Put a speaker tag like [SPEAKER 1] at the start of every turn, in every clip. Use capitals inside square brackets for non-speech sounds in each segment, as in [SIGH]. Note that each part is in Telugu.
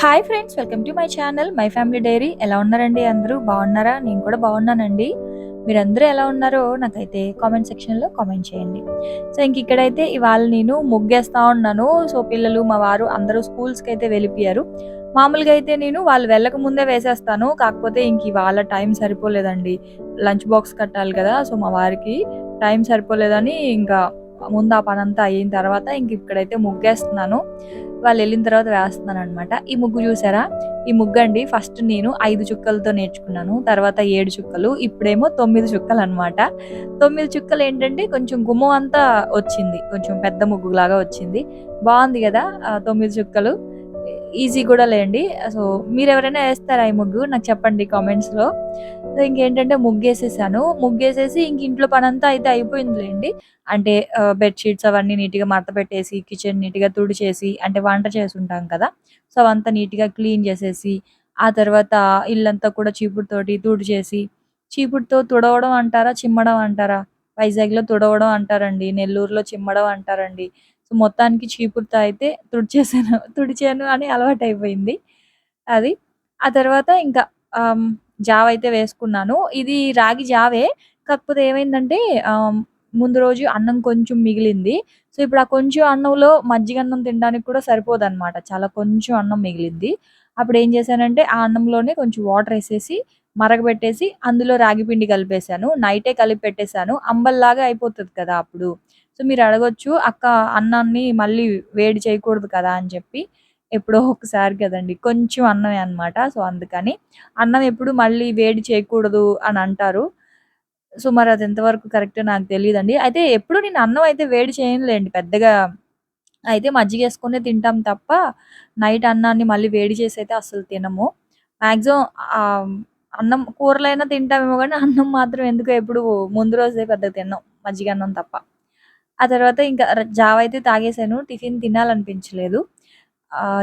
[SPEAKER 1] Hi friends welcome to my channel my family diary ఎలా ఉన్నారండి అందరూ? బాగున్నారా? నేను కూడా బాగున్నానండి. మీరందరూ ఎలా ఉన్నారో నాకైతే కామెంట్ సెక్షన్లో కామెంట్ చేయండి. సో ఇంక ఇక్కడైతే ఇవాళ నేను ముగ్గేస్తా ఉన్నాను. సో పిల్లలు మా వారు అందరూ స్కూల్స్కి అయితే వెళ్ళిపోయారు. మామూలుగా అయితే నేను వాళ్ళు వెళ్ళక ముందే వేసేస్తాను. కాకపోతే ఇంక ఇవాళ టైం సరిపోలేదండి. లంచ్ బాక్స్ కట్టాలి కదా సో మా వారికి టైం సరిపోలేదని ఇంకా ముందు ఆ పని అంతా అయిన తర్వాత ఇంక ఇక్కడైతే ముగ్గేస్తున్నాను. వాళ్ళు వెళ్ళిన తర్వాత వేస్తున్నాను అనమాట ఈ ముగ్గు చూసారా? ఈ ముగ్గు అండి ఫస్ట్ నేను ఐదు చుక్కలతో నేర్చుకున్నాను. తర్వాత ఏడు చుక్కలు ఇప్పుడేమో తొమ్మిది చుక్కలు అనమాట తొమ్మిది చుక్కలు ఏంటంటే కొంచెం గుమ్మం అంతా వచ్చింది. కొంచెం పెద్ద ముగ్గు లాగా వచ్చింది. బాగుంది కదా తొమ్మిది చుక్కలు? ఈజీ కూడా లేండి. సో మీరు ఎవరైనా వేస్తారా ఈ ముగ్గు? నాకు చెప్పండి కామెంట్స్లో. సో ఇంకేంటంటే ముగ్గేసేసాను. ముగ్గేసేసి ఇంక ఇంట్లో పని అంతా అయితే అయిపోయిందిలేండి. అంటే బెడ్షీట్స్ అవన్నీ నీట్గా మడత పెట్టేసి కిచెన్ నీట్గా తుడిచేసి అంటే వంట చేసి ఉంటాం కదా. సో అవంతా నీట్గా క్లీన్ చేసేసి ఆ తర్వాత ఇల్లంతా కూడా చీపుడుతోటి తుడిచేసి చీపుడుతో తుడవడం అంటారా చిమ్మడం అంటారా? వైజాగ్లో తుడవడం అంటారండి నెల్లూరులో చిమ్మడం అంటారండి. సో మొత్తానికి చీపురుతో అయితే తుడిచేసాను తుడిచాను అని అలవాటు అయిపోయింది అది. ఆ తర్వాత ఇంకా జావ అయితే వేసుకున్నాను. ఇది రాగి జావే. కాకపోతే ఏమైందంటే ముందు రోజు అన్నం కొంచెం మిగిలింది. సో ఇప్పుడు ఆ కొంచెం అన్నంలో మజ్జిగ అన్నం తినడానికి కూడా సరిపోదు అనమాట చాలా కొంచెం అన్నం మిగిలింది. అప్పుడు ఏం చేశానంటే ఆ అన్నంలోనే కొంచెం వాటర్ వేసేసి మరగబెట్టేసి అందులో రాగి పిండి కలిపేశాను. నైటే కలిపి పెట్టేశాను. అంబల్లాగా అయిపోతుంది కదా అప్పుడు. సో మీరు అడగొచ్చు అక్క అన్నాన్ని మళ్ళీ వేడి చేయకూడదు కదా అని చెప్పి. ఎప్పుడో ఒకసారి కదండి. కొంచెం అన్నమే అన్నమాట. సో అందుకని అన్నం ఎప్పుడు మళ్ళీ వేడి చేయకూడదు అని అంటారు. సో మరి అది ఎంతవరకు కరెక్ట్ నాకు తెలియదండి అయితే ఎప్పుడు నేను అన్నం అయితే వేడి చేయనులేండి. పెద్దగా అయితే మజ్జిగ వేసుకునే తింటాం తప్ప నైట్ అన్నాన్ని మళ్ళీ వేడి చేసి అయితే అసలు తినము. మ్యాక్సిమం అన్నం కూరలైనా తింటామేమో కానీ అన్నం మాత్రం ఎందుకో ఎప్పుడు ముందు రోజే పెద్దగా తిన్నాం మజ్జిగ అన్నం తప్ప. ఆ తర్వాత ఇంకా జావ అయితే తాగేసాను. టిఫిన్ తినాలనిపించలేదు.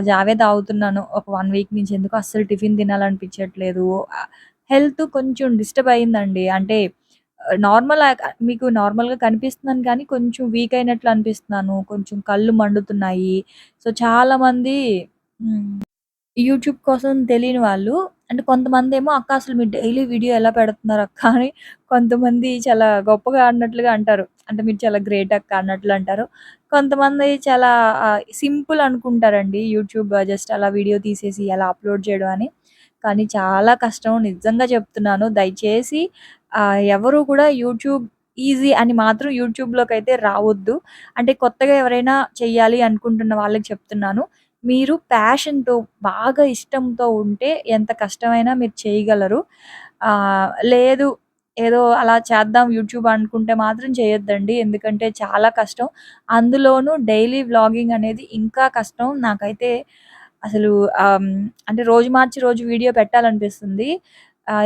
[SPEAKER 1] జావే తాగుతున్నాను. ఒక వన్ వీక్ నుంచి ఎందుకు అస్సలు టిఫిన్ తినాలనిపించట్లేదు. హెల్త్ కొంచెం డిస్టర్బ్ అయిందండి. అంటే నార్మల్ మీకు నార్మల్గా కనిపిస్తున్నాను కానీ కొంచెం వీక్ అయినట్లు అనిపిస్తున్నాను. కొంచెం కళ్ళు మండుతున్నాయి. సో చాలా మంది యూట్యూబ్ కోసం తెలియని వాళ్ళు అంటే కొంతమంది ఏమో అక్క అసలు మీరు డైలీ వీడియో ఎలా పెడుతున్నారు అక్క అని కొంతమంది చాలా గొప్పగా అన్నట్లుగా అంటారు. అంటే మీరు చాలా గ్రేట్ అక్క అన్నట్లు అంటారు. కొంతమంది చాలా సింపుల్ అనుకుంటారండి. యూట్యూబ్ జస్ట్ అలా వీడియో తీసేసి అలా అప్లోడ్ చేయడం అని. కానీ చాలా కష్టం నిజంగా చెప్తున్నాను. దయచేసి ఎవరు కూడా యూట్యూబ్ ఈజీ అని మాత్రం యూట్యూబ్లోకి అయితే రావద్దు. అంటే కొత్తగా ఎవరైనా చేయాలి అనుకుంటున్న వాళ్ళకి చెప్తున్నాను. మీరు ప్యాషన్తో బాగా ఇష్టంతో ఉంటే ఎంత కష్టమైనా మీరు చేయగలరు. లేదు ఏదో అలా చేద్దాం యూట్యూబ్ అనుకుంటే మాత్రం చేయొద్దండి. ఎందుకంటే చాలా కష్టం. అందులోనూ డైలీ వ్లాగింగ్ అనేది ఇంకా కష్టం. నాకైతే అసలు అంటే రోజు మార్చి రోజు వీడియో పెట్టాలనిపిస్తుంది.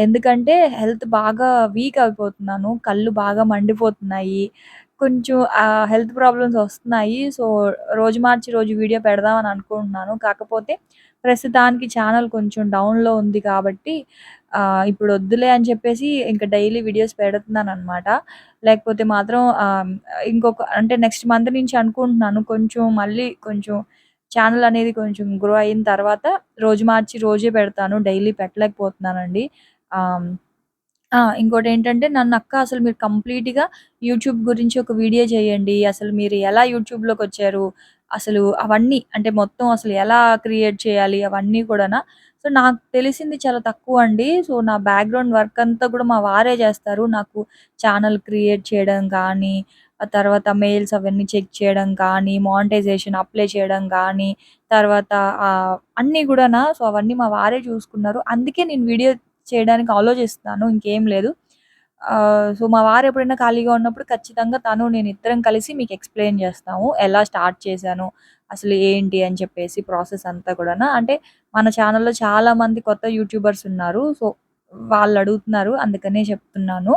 [SPEAKER 1] ఎందుకంటే హెల్త్ బాగా వీక్ అయిపోతున్నాను. కళ్ళు బాగా మండిపోతున్నాయి. కొంచెం హెల్త్ ప్రాబ్లమ్స్ వస్తున్నాయి. సో రోజు మార్చి రోజు వీడియో పెడదామని అనుకుంటున్నాను. కాకపోతే ప్రస్తుతానికి ఛానల్ కొంచెం డౌన్లో ఉంది కాబట్టి ఇప్పుడు వద్దులే అని చెప్పేసి ఇంకా డైలీ వీడియోస్ పెడుతున్నాను అనమాట లేకపోతే మాత్రం ఇంకొక అంటే నెక్స్ట్ మంత్ నుంచి అనుకుంటున్నాను. కొంచెం మళ్ళీ కొంచెం ఛానల్ అనేది కొంచెం గ్రో అయిన తర్వాత రోజు మార్చి రోజే పెడతాను. డైలీ పెట్టలేకపోతున్నానండి. ఆ! ఇంకోటేంటంటే నన్ను అక్క అసలు మీరు కంప్లీట్‌గా యూట్యూబ్ గురించి ఒక వీడియో చేయండి. అసలు మీరు ఎలా యూట్యూబ్‌లోకొచ్చారు? అసలు అవన్నీ అంటే మొత్తం అసలు ఎలా క్రియేట్ చేయాలి? అవన్నీ కూడానా. సో, నాకు తెలిసింది చాలా తక్కువండి. సో, నా బ్యాక్‌గ్రౌండ్ వర్క్ అంతా కూడా మా వారే చేస్తారు. నాకు ఛానల్ క్రియేట్ చేయడం కానీ, ఆ తర్వాత మెయిల్స్ అవన్నీ చెక్ చేయడం కానీ, మానిటైజేషన్ అప్లై చేయడం కానీ, తర్వాత ఆహ్, అన్నీ గూడానా సో, అవన్నీ మా వారే చూసుకున్నారు. అందుకే నేను వీడియో చేయడానికి ఆలోచిస్తున్నాను. ఇంకేం లేదు. సో, మా వారు ఎప్పుడైనా ఖాళీగా ఉన్నప్పుడు ఖచ్చితంగా తను, నేను ఇద్దరం కలిసి మీకు ఎక్స్‌ప్లెయిన్ చేస్తాము. ఎలా స్టార్ట్ చేశాను, అసలు ఏంటి అని చెప్పేసి ప్రాసెస్ అంతా కూడానా. అంటే మన ఛానల్‌లో చాలామంది కొత్త యూట్యూబర్స్ ఉన్నారు. సో, వాళ్ళు అడుగుతున్నారు. అందుకనే చెప్తున్నాను.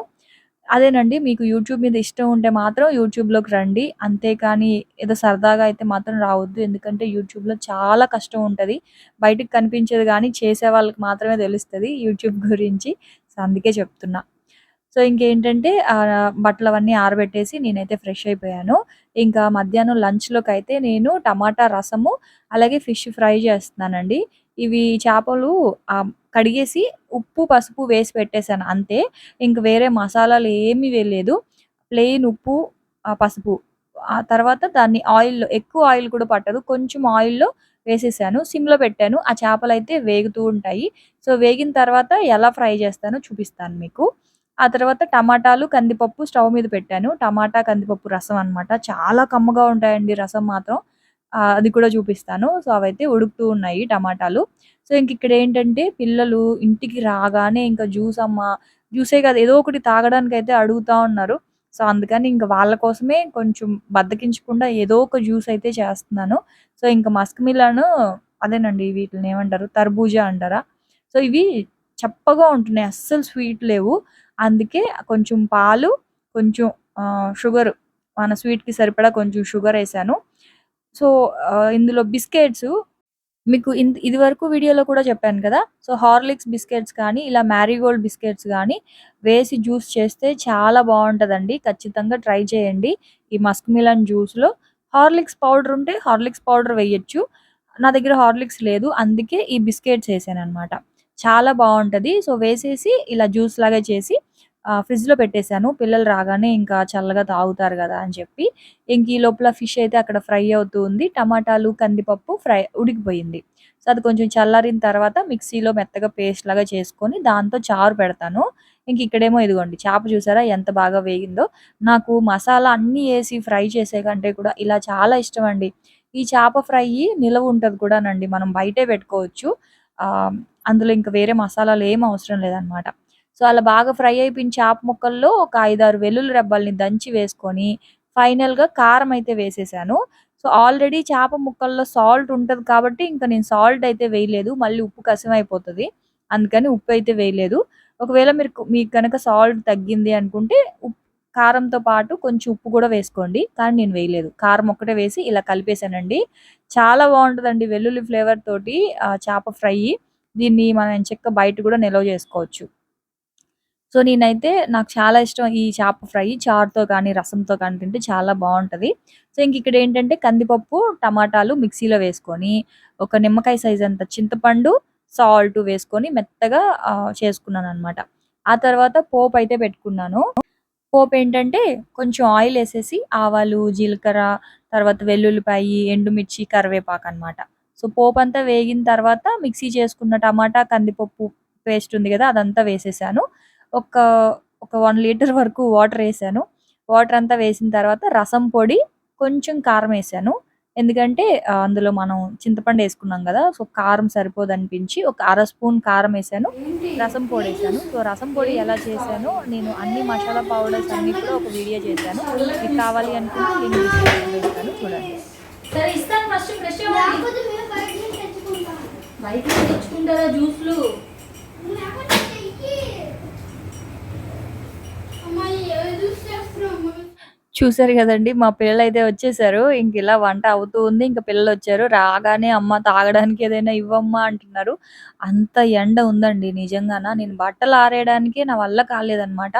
[SPEAKER 1] అదేనండి మీకు యూట్యూబ్ మీద ఇష్టం ఉంటే మాత్రం యూట్యూబ్‌లోకి రండి. అంతేకానీ ఏదో సరదాగా అయితే మాత్రం రావద్దు. ఎందుకంటే యూట్యూబ్‌లో చాలా కష్టం ఉంటది. బయటకి కనిపించేది గానీ చేసే వాళ్ళకి మాత్రమే తెలుస్తది యూట్యూబ్ [LAUGHS] గురించి. సో, అందుకే చెప్తున్నా. సో ఇంకేంటంటే ఆహ్, బట్టలవన్నీ ఆరబెట్టేసి నేనైతే ఫ్రెష్ అయిపోయాను. ఇంకా మధ్యాహ్నం లంచ్‌లోకైతే నేను టమాటా రసము, అలాగే ఫిష్ ఫ్రై చేస్తున్నానండి. ఇవి చేపలు ఆహ్, కడిగేసి ఉప్పు, పసుపు వేసి పెట్టేసాను అంతే. ఇంక వేరే మసాలాలు ఏమీ వేయలేదు. ప్లెయిన్ ఉప్పు, పసుపు. ఆ తర్వాత దాన్ని ఆయిల్‌లో ఎక్కువ ఆయిల్ కూడా పట్టదు. కొంచెం ఆయిల్‌లో వేసేసాను. సిమ్‌లో పెట్టాను. ఆ చేపలు అయితే వేగుతూ ఉంటాయి. సో, వేగిన తర్వాత ఎలా ఫ్రై చేస్తానో చూపిస్తాను మీకు. ఆ తర్వాత టమాటాలు, కందిపప్పు స్టవ్ మీద పెట్టాను. టమాటా, కందిపప్పు రసం అనమాట చాలా కమ్మగా ఉంటాయండి రసం మాత్రం. అది కూడా చూపిస్తాను. సో, అవైతే ఉడుకుతూ ఉన్నాయి టమాటాలు. సో, ఇంక ఇక్కడేంటంటే పిల్లలు ఇంటికి రాగానే ఇంకా జ్యూస్ అమ్మ, జ్యూసే కాదు ఏదో ఒకటి తాగడానికి అయితే అడుగుతా ఉన్నారు. సో, అందుకని ఇంకా వాళ్ళ కోసమే కొంచెం బద్దకించకుండా ఏదో ఒక జ్యూస్ అయితే చేస్తున్నాను. సో, ఇంకా మస్క్ మిలాను అదేనండి వీటిని ఏమంటారు? తర్బూజా అంటారా? సో, ఇవి చప్పగా ఉంటున్నాయి. అస్సలు స్వీట్ లేవు. అందుకే కొంచెం పాలు, కొంచెం షుగర్ మన స్వీట్‌కి సరిపడా కొంచెం షుగర్ వేసాను సో, ఇందులో బిస్కెట్స్ మీకు ఇంత్ ఇదివరకు వీడియోలో కూడా చెప్పాను కదా! సో, హార్లిక్స్ బిస్కెట్స్ కానీ, ఇలా మ్యారీగోల్డ్ బిస్కెట్స్ కానీ వేసి జ్యూస్ చేస్తే చాలా బాగుంటుందండి ఖచ్చితంగా ట్రై చేయండి. ఈ మస్క్ మిలన్ జ్యూస్‌లో హార్లిక్స్ పౌడర్ ఉంటే హార్లిక్స్ పౌడర్ వేయొచ్చు. నా దగ్గర హార్లిక్స్ లేదు. అందుకే ఈ బిస్కెట్స్ వేసాను అనమాట చాలా బాగుంటుంది సో, వేసేసి ఇలా జ్యూస్ లాగా చేసి ఫ్రిడ్జ్‌లో పెట్టేసాను. పిల్లలు రాగానే ఇంకా చల్లగా తాగుతారు కదా అని చెప్పి. ఇంక ఈ లోపల ఫిష్ అయితే అక్కడ ఫ్రై అవుతూ ఉంది. టమాటాలు, కందిపప్పు ఫ్రై ఉడికిపోయింది. సో, అది కొంచెం చల్లారిన తర్వాత మిక్సీలో మెత్తగా పేస్ట్ లాగా చేసుకొని దాంతో చారు పెడతాను. ఇంక ఇక్కడేమో ఇదిగోండి చేప చూసారా ఎంత బాగా వేగిందో. నాకు మసాలా అన్నీ వేసి ఫ్రై చేసే కంటే కూడా ఇలా చాలా ఇష్టం అండి ఈ చేప ఫ్రై నిలవ ఉంటుంది కూడానండి. మనం బయటే పెట్టుకోవచ్చు. అందులో ఇంకా వేరే మసాలాలు ఏం అవసరం లేదనమాట. సో, అలా బాగా ఫ్రై అయిపోయిన చేప ముక్కల్లో ఒక 5, 6 వెల్లుల్లి రెబ్బల్ని దంచి వేసుకొని ఫైనల్‌గా కారం అయితే వేసేసాను. సో, ఆల్రెడీ చేప ముక్కల్లో సాల్ట్ ఉంటుంది కాబట్టి ఇంకా నేను సాల్ట్ అయితే వేయలేదు. మళ్ళీ ఉప్పు కసిమైపోతది. అందుకని ఉప్పు అయితే వేయలేదు. ఒకవేళ మీరు మీకు కనుక సాల్ట్ తగ్గింది అనుకుంటే ఉప్ కారంతో పాటు కొంచెం ఉప్పు కూడా వేసుకోండి. కానీ నేను వేయలేదు. కారం ఒక్కటే వేసి ఇలా కలిపేసానండి. చాలా బాగుంటుందండి వెల్లుల్లి ఫ్లేవర్ తోటి చేప ఫ్రై దీన్ని మనం చెక్క బయట కూడా నిల్వ చేసుకోవచ్చు. సో, నేనైతే నాకు చాలా ఇష్టం ఈ చేప ఫ్రై. చారుతో కానీ, రసంతో కానీ తింటే చాలా బాగుంటుంది సో, ఇంక ఇక్కడేంటంటే కందిపప్పు, టమాటాలు మిక్సీలో వేసుకొని, ఒక నిమ్మకాయ సైజ్ అంత చింతపండు, సాల్ట్ వేసుకొని మెత్తగా చేసుకున్నాను అనమాట ఆ తర్వాత పోపయితే పెట్టుకున్నాను. పోపేంటంటే కొంచెం ఆయిల్ వేసేసి ఆవాలు, జీలకర్ర, తర్వాత వెల్లుల్లిపాయి, ఎండుమిర్చి, కరివేపాకు అనమాట సో, పోపంతా వేగిన తర్వాత మిక్సీ చేసుకున్న టమాటా, కందిపప్పు పేస్ట్ ఉంది కదా అదంతా వేసేసాను. ఒక, ఒక 1 లీటర్ వరకు వాటరేసాను. వాటరంతా వేసిన తర్వాత రసం పొడి, కొంచెం కారమేసాను. ఎందుకంటే ఆహ్, అందులో మనం చింతపండేసుకున్నాం గదా! సో, కారం సరిపోదనిపించి ఒక అర స్పూన్ కారమేసాను. రసం పొడేసాను. సో, రసం పొడి ఎలా చేశానో నేను అన్ని మసాలా పౌడర్స్ అన్నీ కూడా ఒక వీడియో చేశాను. మీకు కావాలి అనుకుంటే లింక్ డిస్క్రిప్షన్‌లో ఇస్తాను చూడండి.
[SPEAKER 2] సరే ఇస్తాను ఫస్ట్ ఫ్రెష్
[SPEAKER 3] బయట
[SPEAKER 2] తెచ్చుకుంటారా జ్యూస్లు
[SPEAKER 3] లేకపోతే చెయ్యి. అమ్మాయి ఏదో జ్యూస్ చేస్తున్నావు అమ్మ.
[SPEAKER 1] చూసారు కదండి మా పిల్లలు అయితే వచ్చేసారు. ఇంక ఇలా వంట అవుతూ ఉంది. ఇంకా పిల్లలు వచ్చారు రాగానే అమ్మ తాగడానికి ఏదైనా ఇవ్వమ్మా అంటున్నారు. అంత ఎండ ఉందండి నిజంగాన. నేను బట్టలు ఆరేయడానికే నా వల్ల కాలేదనమాట.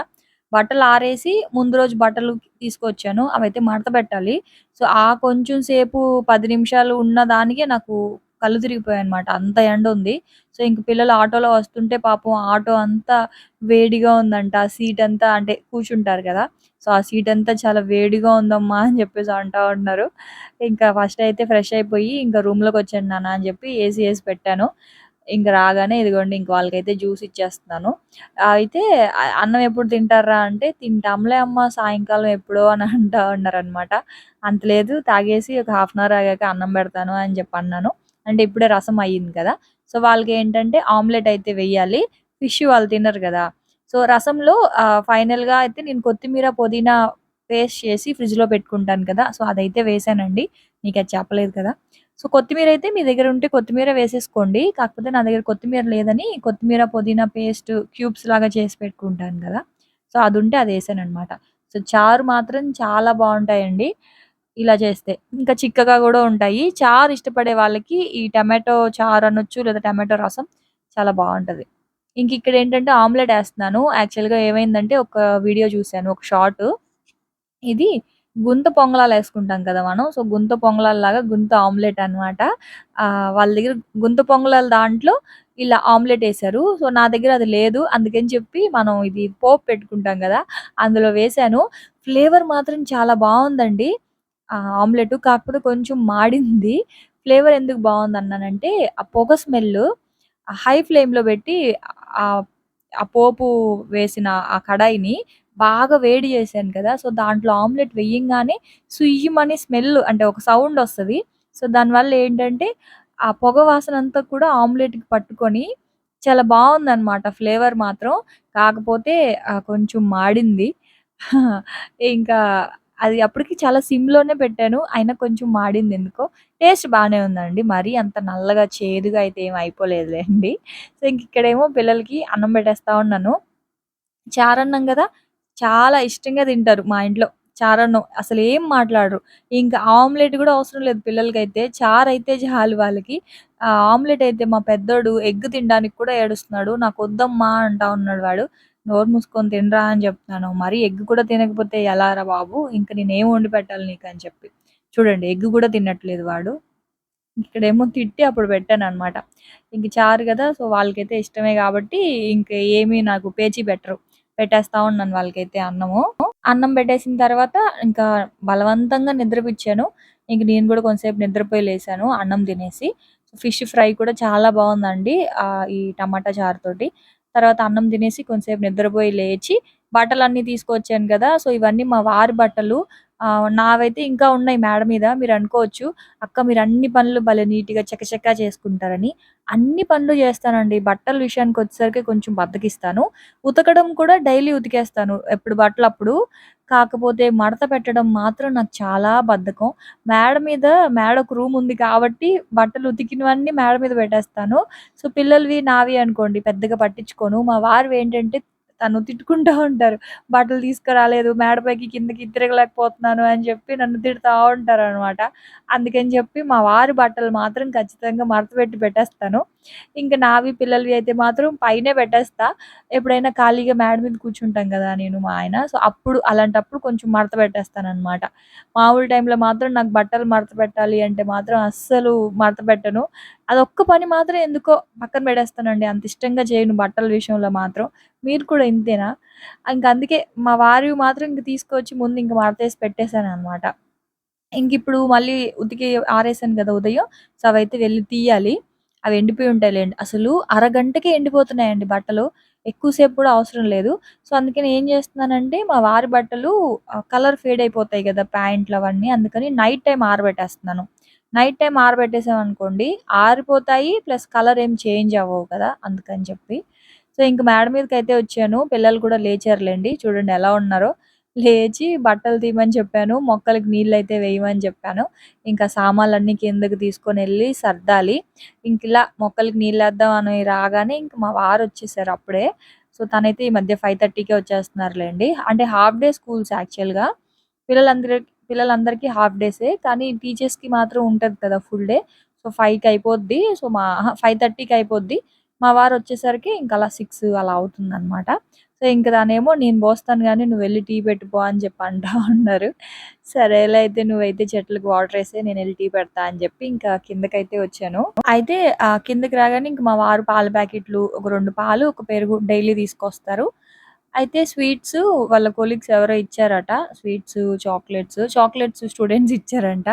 [SPEAKER 1] బట్టలు ఆరేసి ముందు రోజు బట్టలు తీసుకొచ్చాను. అవైతే మడత పెట్టాలి. సో, ఆ కొంచెం సేపు పది నిమిషాలు ఉన్న దానికే నాకు కళ్ళు తిరిగిపోయాయి అనమాట అంత ఎండ ఉంది సో, ఇంక పిల్లలు ఆటోలో వస్తుంటే పాపం ఆటో అంతా వేడిగా ఉందంట. ఆ సీట్ అంతా అంటే కూర్చుంటారు కదా సో, ఆ సీట్ అంతా చాలా వేడిగా ఉందమ్మా అని చెప్పేసి అంటా ఉన్నారు. ఇంకా ఫస్ట్ అయితే ఫ్రెష్ అయిపోయి ఇంకా రూమ్లోకి వచ్చాను నాన్న అని చెప్పి ఏసీ ఏసి పెట్టాను. ఇంక రాగానే ఇదిగోండి ఇంక వాళ్ళకైతే జ్యూస్ ఇచ్చేస్తున్నాను. అయితే అన్నం ఎప్పుడు తింటారా అంటే, తింటాంలే అమ్మ సాయంకాలం ఎప్పుడో అని అంటా ఉన్నారనమాట. అంత లేదు తాగేసి ఒక హాఫ్ అన్ అవర్ ఆగాక అన్నం పెడతాను అని చెప్పి అన్నాను. అంటే ఇప్పుడే రసం అయ్యింది కదా! సో, వాళ్ళకి ఏంటంటే ఆమ్లెట్ అయితే వెయ్యాలి. ఫిష్ వాళ్ళు తినరు కదా సో, రసంలో ఫైనల్‌గా అయితే నేను కొత్తిమీర, పుదీనా పేస్ట్ చేసి ఫ్రిడ్జ్‌లో పెట్టుకుంటాను కదా! సో, అదైతే నీకు అది చెప్పలేదు కదా! సో, కొత్తిమీర అయితే మీ దగ్గర ఉంటే కొత్తిమీర వేసేసుకోండి. కాకపోతే నా దగ్గర కొత్తిమీర లేదని కొత్తిమీర, పుదీనా పేస్ట్ క్యూబ్స్ లాగా చేసి పెట్టుకుంటాను కదా! సో, అది ఉంటే అది వేసాను అనమాట సో, చారు మాత్రం చాలా బాగుంటాయండి ఇలా చేస్తే. ఇంకా చిక్కగా గూడా ఉంటాయి. చారు ఇష్టపడే వాళ్ళకి ఈ టమాటో చారు అనొచ్చు లేదా టమాటో రసం చాలా బావుంటది. ఇంక ఇక్కడ ఏంటంటే ఆమ్లెట్ వేస్తున్నాను. యాక్చువల్గా ఏమైందంటే ఒక వీడియో చూశాను ఒక షార్ట్ ఇది గుంత పొంగలాలు వేసుకుంటాం కదా మనం. సో గుంత పొంగలాల లాగా గుంత ఆమ్లెట్ అన్నమాట. ఆ, వాళ్ళ దగ్గర గుంత పొంగలాల దాంట్లో ఇలా ఆమ్లెట్ వేశారు. సో నా దగ్గర అది లేదు. అందుకని చెప్పి మనం ఇది పోపు పెట్టుకుంటాం కదా అందులో వేశాను. ఫ్లేవర్ మాత్రం చాలా బాగుందండి. ఆమ్లెట్ కాకపోతే కొంచెం మాడింది ఫ్లేవర్ ఎందుకు బాగుంది అన్నానంటే ఆ పొగ స్మెల్ హై ఫ్లేమ్లో పెట్టి ఆ ఆ పోపు వేసిన ఆ కడాయిని బాగా వేడి చేశాను కదా సో దాంట్లో ఆమ్లెట్ వేయంగానే సుయ్యమని స్మెల్ అంటే ఒక సౌండ్ వస్తుంది సో దానివల్ల ఏంటంటే ఆ పొగ వాసన అంతా కూడా ఆమ్లెట్‌కి పట్టుకొని చాలా బాగుందన్నమాట ఫ్లేవర్ మాత్రం. కాకపోతే కొంచెం మాడింది. [LAUGHS] ఇంకా అది అప్పటికి చాలా సిమ్‌లోనే పెట్టాను. అయినా కొంచెం మాడింది ఎందుకో. టేస్ట్ బానే ఉందండి. మరీ అంత నల్లగా, చేదుగా అయితే ఏమి అయిపోలేదులేండి సో, ఇంక ఇక్కడేమో పిల్లలకి అన్నం పెట్టేస్తా ఉన్నాను. చారన్నం గదా! చాలా ఇష్టంగా తింటారు మా ఇంట్లో. చారన్నం అసలేం మాట్లాడరు. ఇంకా ఆమ్లెట్ కూడా అవసరం లేదు పిల్లలకైతే. అయితే చాలు వాళ్ళకి. ఆమ్లెట్ అయితే మా పెద్దోడు ఎగ్ తినడానికి కూడా ఏడుస్తున్నాడు. నాకొద్దమ్మా అంటా ఉన్నాడు వాడు. నోరు మూసుకొని తినరా అని చెప్తున్నాను. మరి ఎగ్ కూడా తినకపోతే ఎలా రా బాబు! ఇంక నేనేం వండి పెట్టాలి నీకు అని చెప్పి. చూడండి ఎగ్ కూడా తినట్లేదు వాడు. ఇక్కడేమో తిట్టి అప్పుడు పెట్టాను అనమాట ఇంక చారు కదా సో, వాళ్ళకైతే ఇష్టమే కాబట్టి ఇంక ఏమి నాకు పేచీ పెట్టరు. పెట్టేస్తా ఉన్నాను వాళ్ళకైతే అన్నము. అన్నం పెట్టేసిన తర్వాత ఇంకా బలవంతంగా నిద్రపిచ్చాను. ఇంక నేను కూడా కొంతసేపు నిద్రపోయి లేసాను అన్నం తినేసి. ఫిష్ ఫ్రై కూడా చాలా బాగుందండి ఈ టమాటా చారుతోటి. తర్వాత అన్నం తినేసి కొంచెంసేపు నిద్రపోయి లేచి బట్టలన్నీ తీసుకొచ్చాను కదా సో, ఇవన్నీ మా వారి బట్టలు. నావైతే ఇంకా ఉన్నాయి మేడ మీద. మీరు అనుకోవచ్చు అక్క మీరు అన్ని పనులు భలే నీట్‌గా చకచకా చేసుకుంటారని. అన్ని పనులు చేస్తానండి. బట్టల విషయానికొచ్చేసరికి కొంచెం బద్దకిస్తాను ఉతకడం కూడా డైలీ ఉతికేస్తాను. ఎప్పుడు బట్టలు అప్పుడు కాకపోతే మడత పెట్టడం మాత్రం నాకు చాలా బద్ధకం. మేడ మీద మేడ ఒక రూమ్ ఉంది కాబట్టి బట్టలు ఉతికినవన్నీ మేడ మీద పెట్టేస్తాను. సో, పిల్లలవి, నావి అనుకోండి పెద్దగా పట్టించుకోను. మా వారు ఏంటంటే తను తిట్టుకుంటా ఉంటారు. బట్టలు తీసుకురాలేదు, మేడ పైకి కిందకి తిరగలేకపోతున్నాను అని చెప్పి నన్ను తిడుతూ ఉంటారు అనమాట అందుకని చెప్పి మా వారి బట్టలు మాత్రం ఖచ్చితంగా మడతపెట్టి పెట్టేస్తాను. ఇంకా నావి, పిల్లలవి అయితే మాత్రం పైనే పెట్టేస్తా. ఎప్పుడైనా ఖాళీగా మేడ మీద కూర్చుంటాం కదా నేను, మా ఆయన. సో, అప్పుడు అలాంటప్పుడు కొంచెం మడత పెట్టేస్తానమాట మామూలు టైంలో మాత్రం నాకు బట్టలు మడత పెట్టాలి అంటే మాత్రం అస్సలు మడత పెట్టను. అదొక్క పని మాత్రం ఎందుకో పక్కన పెట్టేస్తానండి. అంత ఇష్టంగా చేయను బట్టల విషయంలో మాత్రం. మీరు కూడా ఇంతేనా? ఇంక అందుకే మా వారివి మాత్రం ఇంక తీసుకొచ్చి ముందు ఇంక మడతేసి పెట్టేసాననమాట. ఇంకిప్పుడు మళ్ళీ ఉతికి ఆరేసాను కదా ఉదయం. సో, అవైతే వెళ్ళి తీయాలి. అవి ఎండిపోయి ఉంటాయిలేండి అసలు అరగంటకే ఎండిపోతున్నాయండి బట్టలు. ఎక్కువసేపు కూడా అవసరం లేదు. సో, అందుకని ఏం చేస్తున్నానంటే మా వారి బట్టలు కలర్ ఫేడ్ అయిపోతాయి కదా ప్యాంట్లు అవన్నీ. అందుకని నైట్ టైం ఆరబెట్టేస్తున్నాను. నైట్ టైం ఆరబెట్టేసామనుకోండి ఆరిపోతాయి. ప్లస్ కలర్ ఏం చేంజ్ అవ్వవు కదా! అందుకని చెప్పి. సో, ఇంక మేడ అయితే వచ్చాను. పిల్లలు కూడా లేచారులేండి చూడండి ఎలా ఉన్నారో. లేచి బట్టలు తీయమని చెప్పాను. మొక్కలకి నీళ్ళైతే వేయమని చెప్పాను. ఇంకా సామాన్లన్నీ కిందకి తీసుకొనెళ్ళి సర్దాలి. ఇంకిలా మొక్కలకి నీళ్ళేద్దాం అని రాగానే ఇంక మా వారొచ్చేసారు అప్పుడే. సో, తనైతే ఈ మధ్య 5:30కే వచ్చేస్తున్నారులెండి. అంటే హాఫ్ డే స్కూల్స్ యాక్చువల్‌గా. పిల్లలందరి పిల్లలందరికీ హాఫ్ డేసే. కానీ టీచర్స్‌కి మాత్రం ఉంటది కదా! Full day. సో, 5కి అయిపోద్ది. సో, మా అహా! 5:30కి అయిపోద్ది. మా వారొచ్చేసరికి ఇంకా అలా 6 అలా అవుతుందనమాట. సో, ఇంక తనేమో నేను పోస్తాను గాని నువ్వు వెళ్ళి టీ పెట్టుపో అని చెప్పి అంటా ఉన్నారు. సరేలే అయితే నువ్వైతే వేస్తే నేను వెళ్ళి టీ పెడతా అని చెప్పి ఇంకా కిందకైతే వచ్చాను. అయితే కిందకి రాగానే ఇంక మా వారు పాల ప్యాకెట్లు, ఒక రెండు పాలు, ఒక పెరుగు డైలీ తీసుకొస్తారు. అయితే స్వీట్స్ వాళ్ళ కొలీగ్స్ ఎవరో ఇచ్చారట. Sweets, chocolates. చాక్లెట్స్ స్టూడెంట్స్ ఇచ్చారంట.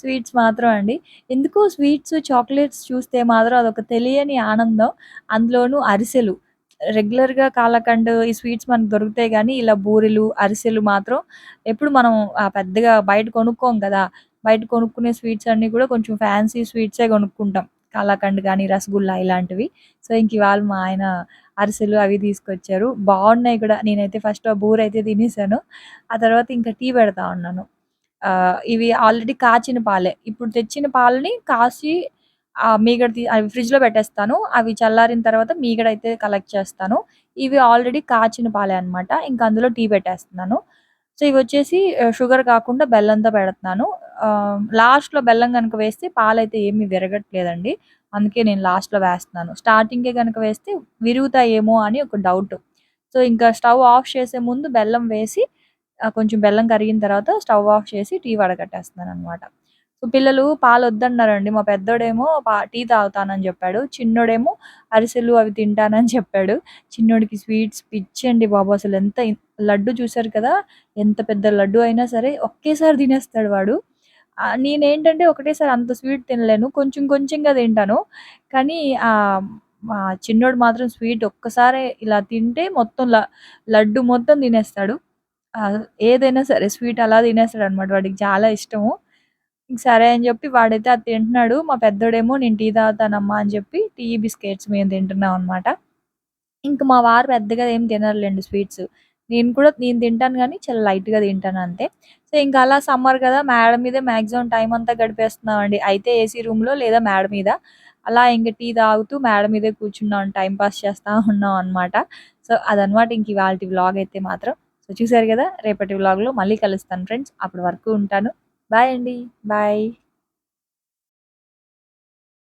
[SPEAKER 1] స్వీట్స్ మాత్రం అండి. ఎందుకు స్వీట్స్, చాక్లెట్స్ చూస్తే మాత్రం అదొక తెలియని ఆనందం. అందులోనూ అరిసెలు. రెగ్యులర్‌గా కాలకండ్ ఈ స్వీట్స్ మనకు దొరుకుతాయి గానీ, ఇలా బూరెలు, అరిసెలు మాత్రం ఎప్పుడు మనం ఆహ్, పెద్దగా బయట కొనుక్కోం కదా! బయట కొనుక్కునే స్వీట్స్ అన్నీ కూడా కొంచెం ఫ్యాన్సీ స్వీట్సే కొనుక్కుంటాం. కాలాకండ్ గానీ, రసగుల్లా ఇలాంటివి. సో, ఇంక ఇవాళ మా ఆయన అరిసెలు అవి తీసుకొచ్చారు. బావున్నాయి కూడా. నేనైతే ఫస్ట్ ఆ అయితే తినేసాను. ఆ తర్వాత ఇంకా టీ పెడతా ఉన్నాను. ఆహ్, ఇవి ఆల్రెడీ కాచిన పాలే. ఇప్పుడు తెచ్చిన పాలని కాసి ఆ మీగడ తీ అవి ఫ్రిడ్జ్‌లో పెట్టేస్తాను. అవి చల్లారిన తర్వాత మీగడైతే కలెక్ట్ చేస్తాను. ఇవి ఆల్రెడీ కాచిన పాలే అనమాట. ఇంకా అందులో టీ పెట్టేస్తున్నాను. సో, ఇవి వచ్చేసి షుగర్ కాకుండా బెల్లంతో పెడుతున్నాను. లాస్ట్‌లో బెల్లం కనుక వేస్తే పాలైతే ఏమి విరగట్లేదండి. అందుకే నేను లాస్ట్లో వేస్తున్నాను స్టార్టింగే కనుక వేస్తే విరుగుతాయేమో అని ఒక డౌట్ సో ఇంకా స్టవ్ ఆఫ్ చేసే ముందు బెల్లం వేసి కొంచెం బెల్లం కరిగిన తర్వాత స్టవ్ ఆఫ్ చేసి టీ వడగట్టేస్తున్నాను అనమాట సో పిల్లలు పాలు వద్దన్నారండి మా పెద్దోడేమో పా టీ తాగుతానని చెప్పాడు. చిన్నోడేమో అరిసెలు అవి తింటానని చెప్పాడు. చిన్నోడికి స్వీట్స్ పిచ్చండి బాబు. అసలు ఎంత లడ్డు చూశారు కదా? ఎంత పెద్ద లడ్డు అయినా సరే ఒకేసారి తినేస్తాడు వాడు. నేనేంటంటే ఒకటేసారి అంత స్వీట్ తినలేను. కొంచెం కొంచెంగా తింటాను. కానీ ఆ మా చిన్నోడు మాత్రం స్వీట్ ఒక్కసారి ఇలా తింటే మొత్తం ల- లడ్డు మొత్తం తినేస్తాడు. ఏదైనా సరే స్వీట్ అలా తినేస్తాడు అనమాట వాడికి చాలా ఇష్టము. సరే అని చెప్పి వాడైతే అది తింటున్నాడు. మా పెద్దోడేమో నేను టీ తాగుతానమ్మా అని చెప్పి టీ బిస్కెట్స్ మేము తింటున్నాం అనమాట ఇంక మా వారు పెద్దగా ఏం తినరులేండి స్వీట్స్. నేను కూడా నేను తింటాను కానీ చాలా లైట్గా తింటాను అంతే. సో ఇంకా అలా సమ్మర్ కదా మేడ మీదే మ్యాక్సిమం టైం అంతా గడిపేస్తున్నామండి. అయితే ఏసీ రూమ్లో లేదా మేడ మీద. అలా ఇంక టీ తాగుతూ మేడ మీదే కూర్చున్నాం టైం పాస్ చేస్తూ ఉన్నాం అనమాట సో అదనమాట ఇంక ఇవాళ వ్లాగ్ అయితే మాత్రం. సో చూసారు కదా రేపటి వ్లాగ్లో మళ్ళీ కలుస్తాను ఫ్రెండ్స్. అప్పటి వరకు ఉంటాను. బాయ్ అండి బాయ్